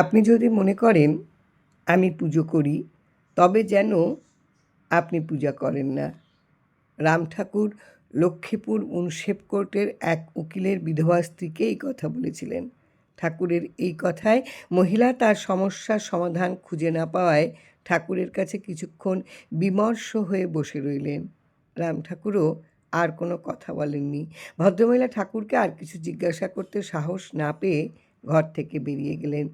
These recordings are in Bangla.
আপনি যদি মনে করেন, আমি পুজো করি, তবে যেন আপনি পূজা করেন না। রাম ঠাকুর লক্ষ্মীপুর মুন্সেফ কোর্টের এক উকিলের বিধবা স্ত্রীকে এই কথা বলেছিলেন। ঠাকুরের এই কথায় মহিলা তার সমস্যার সমাধান খুঁজে না পাওয়ায় ঠাকুরের কাছে কিছুক্ষণ বিমর্ষ হয়ে বসে রইলেন। রাম ঠাকুরও আর কোনো কথা বলেননি। ভদ্রমহিলা ঠাকুরকে আর কিছু জিজ্ঞাসা করতে সাহস না পেয়ে ঘর থেকে বেরিয়ে গেলেন।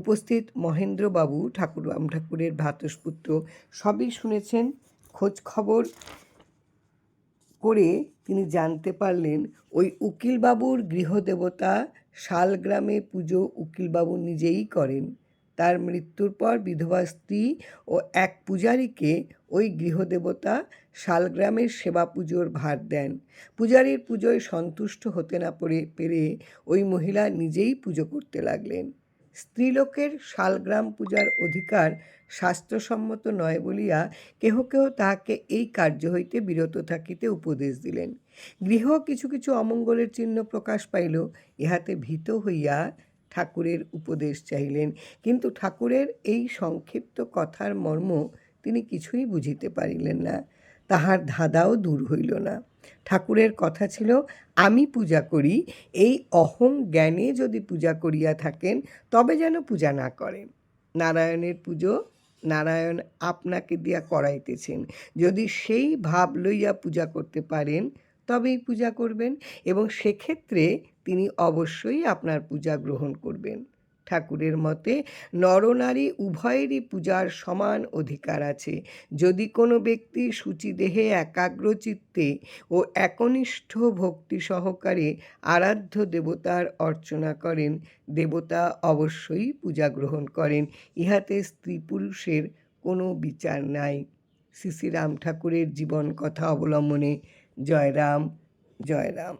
উপস্থিত মহেন্দ্রবাবু ঠাকুর, রাম ঠাকুরের ভ্রাতুষ্পুত্র সবই শুনেছেন, খোঁজ খবর করে তিনি জানতে পারলেন, ওই উকিলবাবুর গৃহদেবতা শালগ্রামে পুজো উকিলবাবু নিজেই করেন। তার মৃত্যুর পর বিধবা স্ত্রী ও এক পূজারীকে ওই গৃহদেবতা শালগ্রামের সেবা পুজোর ভার দেন। পূজারীর পুজোয় সন্তুষ্ট হতে না পড়ে, পেরে ওই মহিলা নিজেই পুজো করতে লাগলেন। স্ত্রীলোকের শালগ্রাম পূজার অধিকার শাস্ত্রসম্মত নয় বলিয়া কেহ কেহ তাহাকে এই কার্য হইতে বিরত থাকিতে উপদেশ দিলেন। গৃহ কিছু কিছু অমঙ্গলের চিহ্ন প্রকাশ পাইল, ইহাতে ভীত হইয়া ঠাকুরের উপদেশ চাইলেন। কিন্তু ঠাকুরের এই সংক্ষিপ্ত কথার মর্ম তিনি কিছুই বুঝিতে পারিলেন না। তাহার ধাঁধাও দূর হইল না। ঠাকুরের কথা ছিল, আমি পূজা করি, এই অহং জ্ঞানে যদি পূজা করিয়া থাকেন, তবে যেন পূজা না করেন। নারায়ণের পুজো নারায়ণ আপনাকে দিয়া করাইতেছেন। যদি সেই ভাব লইয়া পূজা করতে পারেন তবেই পূজা করবেন এবং সেক্ষেত্রে তিনি অবশ্যই আপনার পূজা গ্রহণ করবেন। ঠাকুরের মতে, নরনারী উভয়েরই পূজার সমান অধিকার আছে। যদি কোনো ব্যক্তি সূচিদেহে একাগ্র চিত্তে ও একনিষ্ঠ ভক্তি সহকারে আরাধ্য দেবতার অর্চনা করেন, দেবতা অবশ্যই পূজা গ্রহণ করেন। ইহাতে স্ত্রী পুরুষের কোনো বিচার নাই। শ্রী শ্রী রাম ঠাকুরের জীবন কথা অবলম্বনে জয় রাম জয় রাম